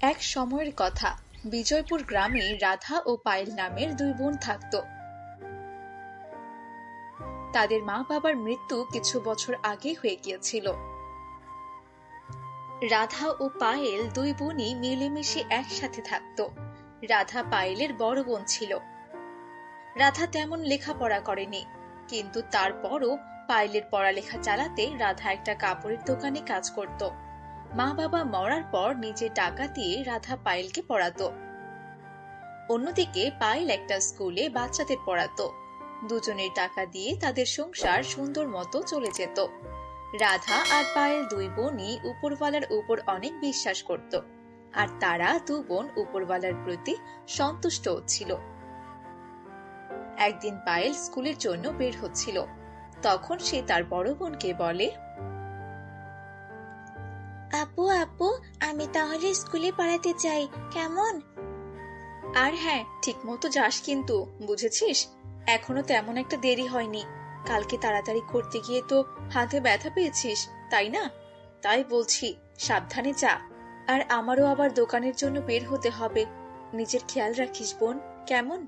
এক সময়ের কথা। বিজয়পুর গ্রামে রাধা ও পায়েল নামের দুই বোন থাকত। তাদের মা বাবার মৃত্যু কিছু বছর আগে হয়ে গিয়েছিল। রাধা ও পায়েল দুই বোনই মিলেমিশে একসাথে থাকত। রাধা পায়েলের বড় বোন ছিল। রাধা তেমন লেখাপড়া করেনি, কিন্তু তারপরও পায়েলের পড়ালেখা চালাতে রাধা একটা কাপড়ের দোকানে কাজ করত। মা বাবা মরার পর নিজে টাকা দিয়ে রাধা পায়েলকে পড়াতো। অন্যদিকে পায়েল একটা স্কুলে বাচ্চাদের পড়াতো। দুজনের টাকা দিয়ে তাদের সংসার সুন্দর মতো চলে যেত। রাধা আর পায়েল দুই বোনই উপরওয়ালার উপর অনেক বিশ্বাস করত। আর তারা দু বোন উপরওয়ালার প্রতি সন্তুষ্ট ছিল। একদিন পায়েল স্কুলের জন্য বের হচ্ছিল। তখন সে তার বড় বোনকে বলে আপু আপু, আমি তাহলে স্কুলে পড়াতে চাই, কেমন? আর হ্যাঁ ঠিক মতো যাস কিন্তু, বুঝেছিস? এখনও তেমন একটা দেরি হয়নি। কালকে তাড়াতাড়ি করতে গিয়ে তো হাতে ব্যথা পেয়েছিস, তাই না? তাই বলছি, সাবধানে যা। আর আমারও আবার দোকানের জন্য বের হতে হবে। নিজের খেয়াল রাখিস, বোন, কেমন?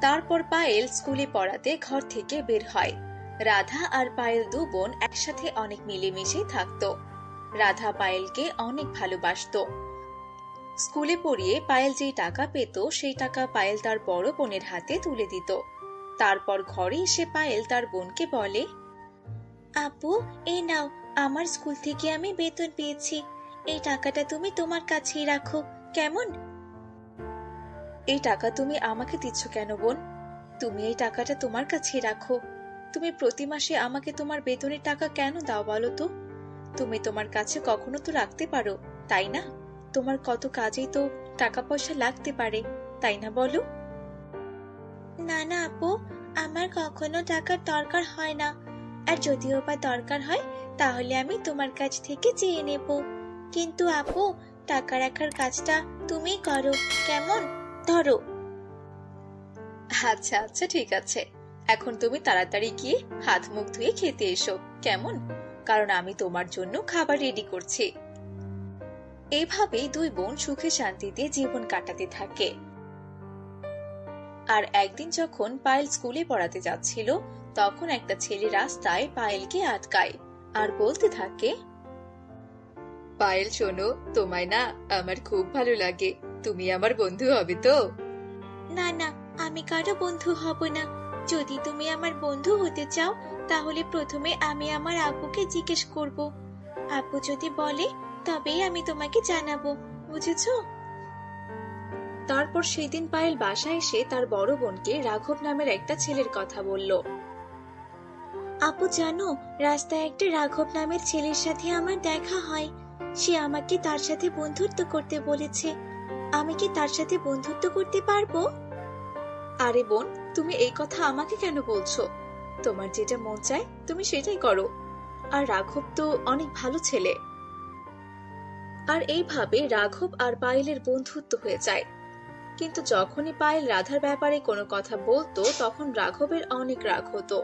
তারপর পায়েল স্কুলে পড়াতে ঘর থেকে বের হয়। রাধা আর পায়েল দু বোন একসাথে অনেক মিলেমিশে থাকতো। রাধা পায়েলকে অনেক ভালোবাসতো। স্কুলে পড়িয়ে পায়েল যেই টাকা পেত, সেই টাকা পায়েল তার বড় বোনের হাতে তুলে দিত। তারপর ঘরে এসে পায়েল তার বোনকে বলে, আপু, এই নাও, আমার স্কুল থেকে আমি বেতন পেয়েছি। এই টাকাটা তুমি তোমার কাছেই রাখো, কেমন? এই টাকা তুমি আমাকে দিচ্ছ কেন বোন? তুমি এই টাকাটা তোমার কাছেই রাখো। তুমি প্রতি মাসে আমাকে তোমার বেতনের টাকা কেন দাও বলো তো? তুমি তোমার কাছে কখনো তো রাখতে পারো তাই না? তোমার কত কাজেই তো টাকা পয়সা লাগতে পারে তাই না বলো? না না আপু আমার কখনো টাকার দরকার হয় না। আর যদিও বা দরকার হয় তাহলে আমি তোমার কাছ থেকে চেয়ে নেব। কিন্তু আপু টাকা রাখার কাজটা তুমি করো কেমন? ধরো। আচ্ছা আচ্ছা ঠিক আছে। এখন তুমি তাড়াতাড়ি গিয়ে হাত মুখ ধুয়ে খেতে এসো কেমন? কারণ আমি তোমার জন্য খাবার রেডি করছি। এইভাবেই দুই বোন সুখে শান্তিতে জীবন কাটাতে থাকে। আর একদিন যখন পায়েল স্কুলে পড়াতে যাচ্ছিল, তখন একটা ছেলে রাস্তায় পায়েলকে আটকায় আর বলতে থাকে, পায়েল, শোনো, তোমায় না আমার খুব ভালো লাগে। তুমি আমার বন্ধু হবে তো? না না, আমি কারও বন্ধু হব না। যদি তুমি আমার বন্ধু হতে চাও, তাহলে প্রথমে আমি আমার আব্বুকে জিজ্ঞেস করব। আব্বু যদি বলে, তবেই আমি তোমাকে জানাব, বুঝেছ? তারপর সেদিন পায়েল বাসায় এসে তার বড় বোনকে রাঘব নামের একটা ছেলের কথা বলল। আপু জানো, রাস্তায় একটা রাঘব নামের ছেলের সাথে আমার দেখা হয়। সে আমাকে তার সাথে বন্ধুত্ব করতে বলেছে। আমি কি তার সাথে বন্ধুত্ব করতে পারব? আরে বোন তুমি এই কথা আমাকে কেন বলছো? তোমার যেটা মন চায়, তুমি সেটাই করো। আর রাঘব তো অনেক ভালো ছেলে। আর এইভাবে রাঘব আর পায়েলের বন্ধুত্ব হয়ে যায়। কিন্তু যখনই পায়েল রাধার ব্যাপারে কোনো কথা বলতো, তখন রাঘবের অনেক রাগ হতো।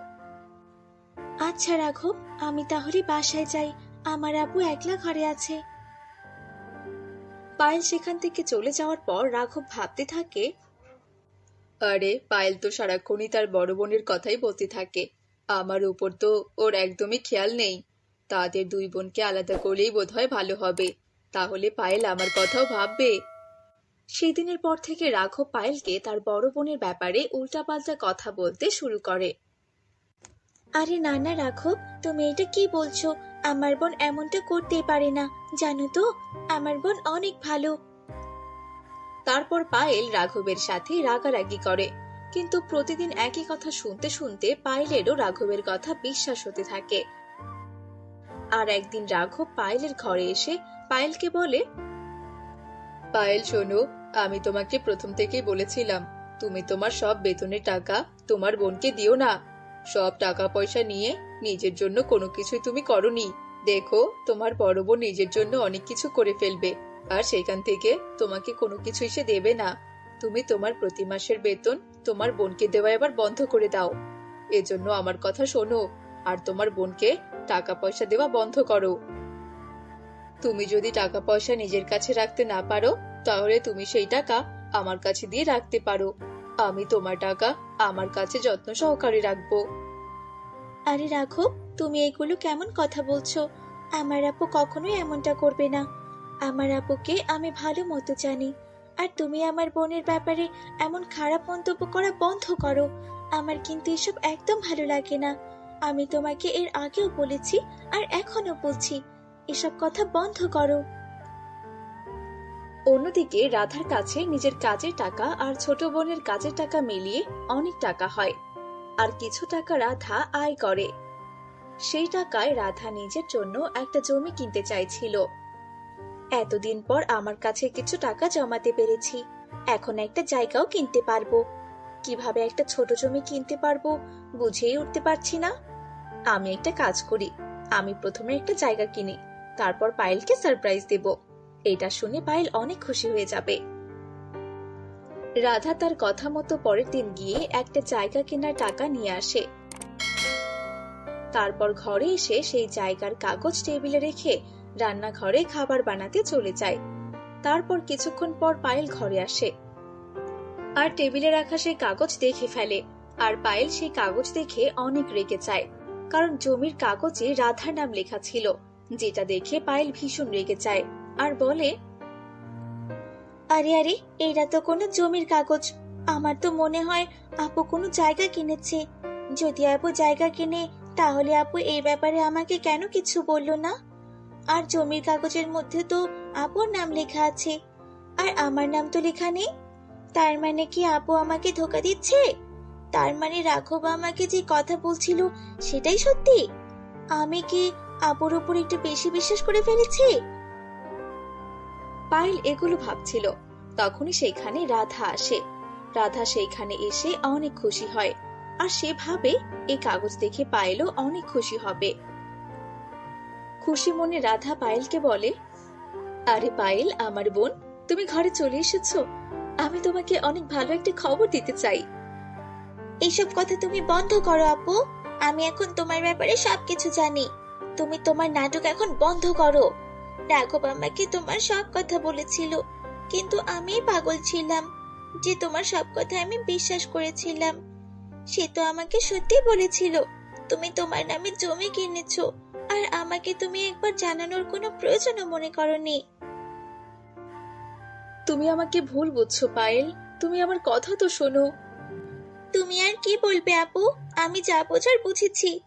আচ্ছা রাঘব, আমি তাহলে বাসায় যাই। আমার আব্বু একলা ঘরে আছে। পায়েল সেখান থেকে চলে যাওয়ার পর রাঘব ভাবতে থাকে আরে, পায়েল তো সারাক্ষণই তার বড় বোনের কথাই বলতে থাকে। আমার উপর তো ওর একদমই খেয়াল নেই। তাদের দুই বোনকে আলাদা করলেই বোধহয় ভালো হবে। তাহলে পায়েল আমার কথাও ভাববে। সেই দিনের পর থেকে রাঘব পায়েলকে তার বড় বোনের ব্যাপারে উল্টাপাল্টা কথা বলতে শুরু করে। আরে না না রাঘব, তুমি এটা কি বলছো? আমার বোন এমনটা করতেই পারে না, জানো তো? আমার বোন অনেক ভালো। তারপর পায়েল রাঘবের সাথে রাগারাগি করে। কিন্তু প্রতিদিন একই কথা শুনতে শুনতে পায়েলেরও রাঘবের কথা বিশ্বাস হতে থাকে। আর একদিন রাঘব পায়েলের ঘরে এসে পায়েলকে বলে, পায়েল, শোনো, আমি তোমাকে প্রথম থেকেই বলেছিলাম, তুমি তোমার সব বেতনের টাকা তোমার বোনকে দিও না। সব টাকা পয়সা নিয়ে নিজের জন্য কোনো কিছুই তুমি করনি। দেখো, তোমার বড় বোন নিজের জন্য অনেক কিছু করে ফেলবে। আর সেখান থেকে তোমাকে কোনো কিছুই সে দেবে না। তুমি তোমার প্রতি মাসের বেতন তোমার বোনকে দেওয়া এবার বন্ধ করে দাও। এজন্য আমার কথা শোনো, আর তোমার বোনকে টাকা পয়সা দেওয়া বন্ধ করো। তুমি যদি টাকা পয়সা নিজের কাছে রাখতে না পারো, তাহলে তুমি সেই টাকা আমার কাছে দিয়ে রাখতে পারো। আমি তোমার টাকা আমার কাছে যত্ন সহকারে রাখব। আরে রাঘব, তুমি এগুলো কেমন কথা বলছো? আমার আপু কখনোই এমনটা করবে না। আমার আপুকে আমি ভালো মতো জানি। আর তুমি আমার বোনের ব্যাপারে এমন খারাপ মন্তব্য করা বন্ধ করো। আমার কিন্তু এসব একদম ভালো লাগে না। আমি তোমাকে এর আগেও বলেছি আর এখনও বলছি, এসব কথা বন্ধ করো। অন্যদিকে রাধার কাছে নিজের কাজের টাকা আর ছোট বোনের কাজের টাকা মিলিয়ে অনেক টাকা হয়। আর কিছু টাকা রাধা আয় করে। সেই টাকায় রাধা নিজের জন্য একটা জমি কিনতে চাইছিল। এতদিন পর আমার কাছে কিছু টাকা জমাতে পেরেছি। এখন একটা জায়গাও কিনতে পারব। কীভাবে একটা ছোট জমি কিনতে পারব বুঝেই উঠতে পারছি না। আমি একটা কাজ করি। আমি প্রথমে একটা জায়গা কিনি, তারপর পায়েলকে সারপ্রাইজ দেব। এটা শুনে পায়েল অনেক খুশি হয়ে যাবে। রাধা তার কথা মতো পরের দিন গিয়ে একটা জায়গা কেনার টাকা নিয়ে আসে। তারপর ঘরে এসে সেই জায়গার কাগজ টেবিলে রেখে রান্নাঘরে খাবার বানাতে চলে যায়। তারপর কিছুক্ষণ পর পায়েল ঘরে আসে। আর টেবিলে রাখা সেই কাগজ দেখে ফেলে। আর পায়েল সেই কাগজ দেখে অনেক রেগে যায়। কারণ জমির কাগজে রাধার নাম লেখা ছিল, যেটা দেখে পায়েল ভীষণ রেগে যায় আর বলে, আরে আরে এটা তো কোনো জমির কাগজ। আমার তো মনে হয় আপু কোনো জায়গা কিনেছে। যদি আপু জায়গা কিনে, তাহলে আপু এই ব্যাপারে আমাকে কেন কিছু বলল না? আর জমির কাগজের মধ্যে তো আপুর নাম লেখা আছে। আর আমার নাম তো লেখা নেই। তার মানে কি আপু আমাকে ধোকা দিচ্ছে? তার মানে রাঘব আমাকে যে কথা বলছিল সেটাই সত্যি? আমি কি আপুর উপর একটু বেশি বিশ্বাস করে ফেলেছি? পায়েল এগুলো ভাবছিল। তখনই সেইখানে রাধা আসে। রাধা সেইখানে এসে অনেক খুশি হয়। আর সে ভাবে এই কাগজ দেখে পায়েলও অনেক খুশি হবে। খুশি মনে রাধা পায়েলকে বলে, আরে পায়েল, আমার বোন, তুমি ঘরে চলে এসেছ। আমি তোমাকে অনেক ভালো একটা খবর দিতে চাই। এইসব কথা তুমি বন্ধ করো আপু। আমি এখন তোমার ব্যাপারে সবকিছু জানি। তুমি তোমার নাটক এখন বন্ধ করো। রাঘব আমাকে তোমার সব কথা বলেছিল, কিন্তু আমি পাগল ছিলাম। যে তোমার সব কথা আমি বিশ্বাস করেছিলাম, সে তো আমাকে সত্যি বলেছিল, তুমি তোমার নামে জমি কিনেছো আর আমাকে তুমি একবার জানানোর কোনো প্রয়োজনও মনে করনি। তুমি আমাকে ভুল বুঝছ পায়েল। তুমি আমার কথা তো শোনো। তুমি আর কি বলবে আপু? আমি যা বোঝার বুঝেছি।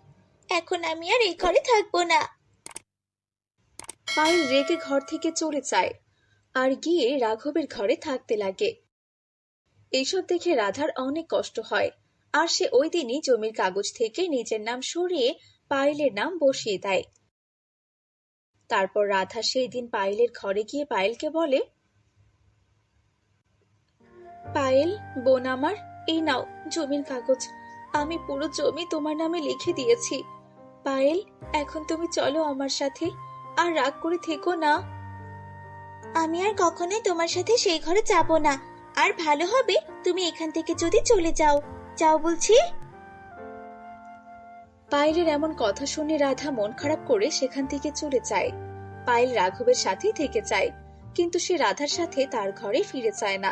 এখন আমি আর এই ঘরে থাকব না। পায়েল রেগে ঘর থেকে চলে যায় আর গিয়ে রাঘবের ঘরে থাকতে লাগে। এইসব দেখে রাধার অনেক কষ্ট হয়। আর সে ওই দিনই জমির কাগজ থেকে নিজের নাম সরিয়ে পায়েলের নাম বসিয়ে দেয়। তারপর রাধা সেই দিন পায়েলের ঘরে গিয়ে পায়েলকে বলে, পায়েল, বোন আমার, এই নাও জমির কাগজ। আমি পুরো জমি তোমার নামে লিখে দিয়েছি। পায়েল, এখন তুমি চলো আমার সাথে, আর রাগ করে থেকো না। আমি আর কখনোই তোমার সাথে সেই ঘরে যাব না। আর ভালো হবে, তুমি এখান থেকে যদি চলে যাও। যাও বলছি। পায়েলের এমন কথা শুনে রাধা মন খারাপ করে সেখান থেকে চলে যায়। পায়েল রাঘবের সাথেই থেকে যায়, কিন্তু সে রাধার সাথে তার ঘরে ফিরে চায় না।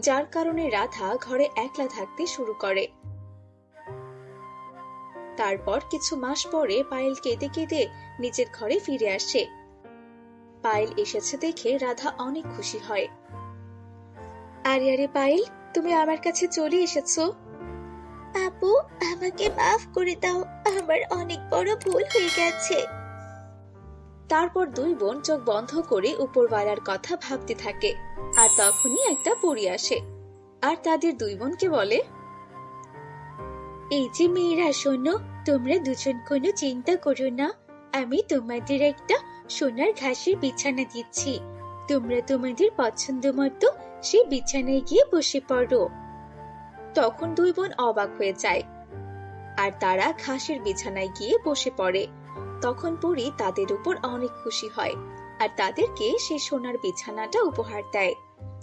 যার কারণে রাধা ঘরে একলা থাকতে শুরু করে। তারপর কিছু মাস পরে পায়েল কেঁদে কেঁদে নিজের ঘরে ফিরে আসে। পায়েল এসেছে দেখে রাধা অনেক খুশি হয়। আরে আরে পায়েল, তুমি আমার কাছে চলে এসেছ। আপু, আমাকে মাফ করে দাও, আমার অনেক বড় ভুল হয়ে গেছে। তারপর দুই বোন চোখ বন্ধ করে উপরওয়ালার কথা ভাবতে থাকে, আর তখনই একটা পরি আসে, আর তাদের দুই বোনকে বলে, এই যে মেয়েরা, শোনো, তোমরা দুজন কোনো চিন্তা করো না, আমি তোমাদের একটা সোনার ঘাসের বিছানা দিচ্ছি, তোমরা তোমাদের পছন্দ মতো সেই বিছানায় গিয়ে বসে পড়ো। তখন দুই বোন অবাক হয়ে যায়। আর তারা ঘাসের বিছানায় গিয়ে বসে পড়ে। তখন পরি তাদের উপর অনেক খুশি হয় আর তাদেরকে সে সোনার বিছানাটা উপহার দেয়।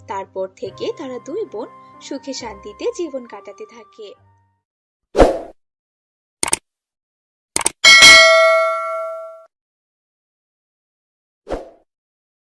তারপর থেকে তারা দুই বোন সুখে শান্তিতে জীবন কাটাতে থাকে।